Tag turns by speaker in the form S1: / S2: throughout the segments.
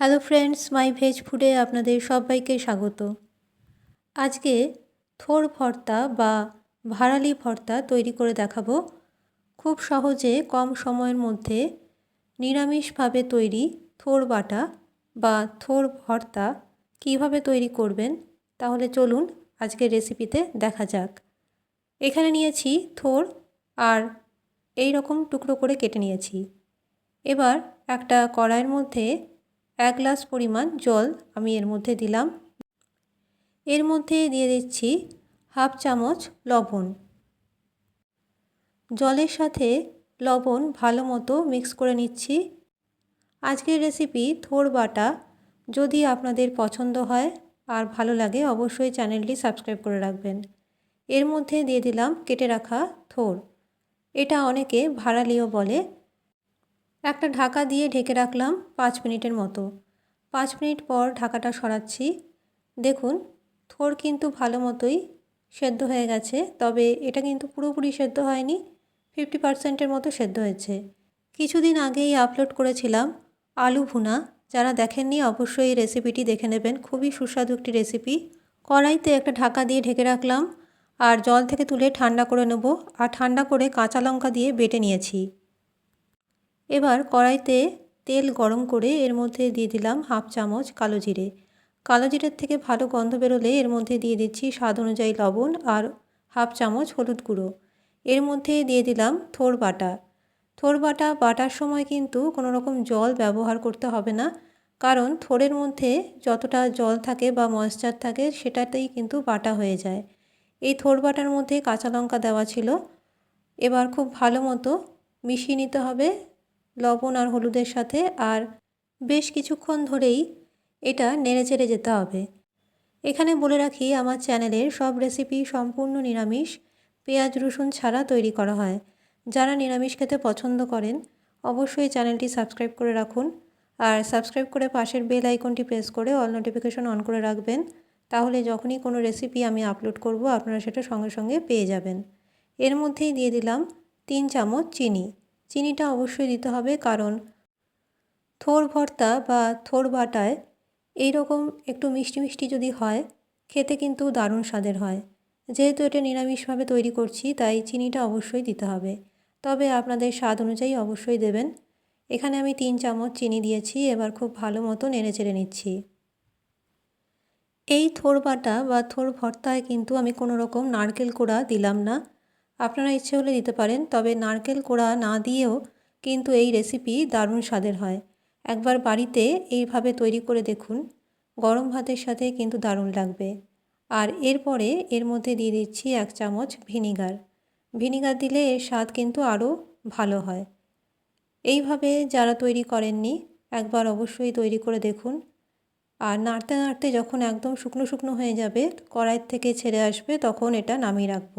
S1: Hello friends, মাই veg ফুডে আপনাদের সবাইকে স্বাগত। আজকে থোর ভর্তা বা ভাড়ালি ভর্তা তৈরি করে দেখাবো। খুব সহজে কম সময়ের মধ্যে নিরামিষভাবে তৈরি থোর বাটা বা থোর ভর্তা কীভাবে তৈরি করবেন, তাহলে চলুন আজকের রেসিপিতে দেখা যাক। এখানে নিয়েছি থোর আর এই রকম টুকরো করে কেটে নিয়েছি। এবার একটা কড়াইয়ের মধ্যে এক গ্লাস পরিমাণ জল আমি এর মধ্যে দিলাম। এর মধ্যে দিয়ে দিচ্ছি হাফ চামচ লবণ। জলের সাথে লবণ ভালো মতো মিক্স করে নিচ্ছি। আজকের রেসিপি থোর বাটা। যদি আপনাদের পছন্দ হয় আর ভালো লাগে অবশ্যই চ্যানেলটি সাবস্ক্রাইব করে রাখবেন। এর মধ্যে দিয়ে দিলাম কেটে রাখা থোর। এটা অনেকে ভাড়ালিও বলে। একটা ঢাকা দিয়ে ঢেকে রাখলাম পাঁচ মিনিটের মতো। পাঁচ মিনিট পর ঢাকাটা সরাচ্ছি। দেখুন, থোর কিন্তু ভালো মতোই সেদ্ধ হয়ে গেছে, তবে এটা কিন্তু পুরোপুরি সেদ্ধ হয়নি, ফিফটি পার্সেন্টের মতো সেদ্ধ হয়েছে। কিছুদিন আগেই আপলোড করেছিলাম আলু ভুনা। যারা দেখেননি, অবশ্যই এই রেসিপিটি দেখে নেবেন। খুবই সুস্বাদু একটি রেসিপি। কড়াইতে একটা ঢাকা দিয়ে ঢেকে রাখলাম, আর জল থেকে তুলে ঠান্ডা করে নেব, আর ঠান্ডা করে কাঁচা লঙ্কা দিয়ে বেটে নিয়েছি। এবার কড়াইতে তেল গরম করে এর মধ্যে দিয়ে দিলাম হাফ চামচ কালো জিরে। কালো জিরের থেকে ভালো গন্ধ বেরোলে এর মধ্যে দিয়ে দিচ্ছি স্বাদ অনুযায়ী লবণ আর হাফ চামচ হলুদ গুঁড়ো। এর মধ্যে দিয়ে দিলাম থোর বাটা। থোর বাটা বাটার সময় কিন্তু কোনো রকম জল ব্যবহার করতে হবে না, কারণ থোরের মধ্যে যতটা জল থাকে বা ময়েশ্চার থাকে সেটাতেই কিন্তু বাটা হয়ে যায়। এই থোর বাটার মধ্যে কাঁচা লঙ্কা দেওয়া ছিল। এবার খুব ভালো মতো মিশিয়ে নিতে হবে। লবণ আর হলুদের সাথে আর বেশ কিছুক্ষণ ধরেই এটা নেড়ে চেড়ে যেতে হবে। এখানে বলে রাখি, আমার চ্যানেলের সব রেসিপি সম্পূর্ণ নিরামিষ। পেঁয়াজ, রসুন ছাড়া তৈরি করা হয়। যারা নিরামিষ খেতে পছন্দ করেন, অবশ্যই চ্যানেলটি সাবস্ক্রাইব করে রাখুন। আর সাবস্ক্রাইব করে পাশের বেল আইকনটি প্রেস করে অল নোটিফিকেশন অন করে রাখবেন। তাহলে যখনই কোনো রেসিপি আমি আপলোড করব, আপনারা সেটা সঙ্গে সঙ্গে পেয়ে যাবেন। এর মধ্যেই দিয়ে দিলাম তিন চামচ চিনি। চিনিটা অবশ্যই দিতে হবে, কারণ থোর ভর্তা বা থোর বাটায় এই রকম একটু মিষ্টি মিষ্টি যদি হয়, খেতে কিন্তু দারুণ স্বাদের হয়। যেহেতু এটা নিরামিষভাবে তৈরি করছি, তাই চিনিটা অবশ্যই দিতে হবে। তবে আপনাদের স্বাদ অনুযায়ী অবশ্যই দেবেন। এখানে আমি তিন চামচ চিনি দিয়েছি, এবার খুব ভালো মতো নেড়ে চেড়ে নিচ্ছি। এই থোর বাটা বা থোর ভর্তায় কিন্তু আমি কোনো রকম নারকেল কোড়া দিলাম না। আপনারা ইচ্ছে হলে দিতে পারেন, তবে নারকেল কোড়া না দিয়েও কিন্তু এই রেসিপি দারুণ স্বাদের হয়। একবার বাড়িতে এইভাবে তৈরি করে দেখুন, গরম ভাতের সাথে কিন্তু দারুণ লাগবে। আর এরপরে এর মধ্যে দিয়ে দিচ্ছি এক চামচ ভিনিগার। ভিনিগার দিলে এর স্বাদ কিন্তু আরও ভালো হয়। এইভাবে যারা তৈরি করেননি, একবার অবশ্যই তৈরি করে দেখুন। আর নাড়তে নাড়তে যখন একদম শুকনো শুকনো হয়ে যাবে, কড়াইয়ের থেকে ছেড়ে আসবে, তখন এটা নামিয়ে রাখব।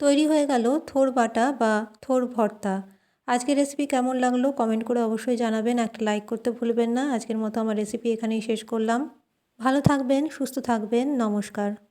S1: তৈরি হয়ে গেল থোর বাটা বা থোর ভর্তা। আজকের রেসিপি কেমন লাগল কমেন্ট করে অবশ্যই জানাবেন। একটা লাইক করতে ভুলবেন না। আজকের মতো আমার রেসিপি এখানেই শেষ করলাম। ভালো থাকবেন, সুস্থ থাকবেন। নমস্কার।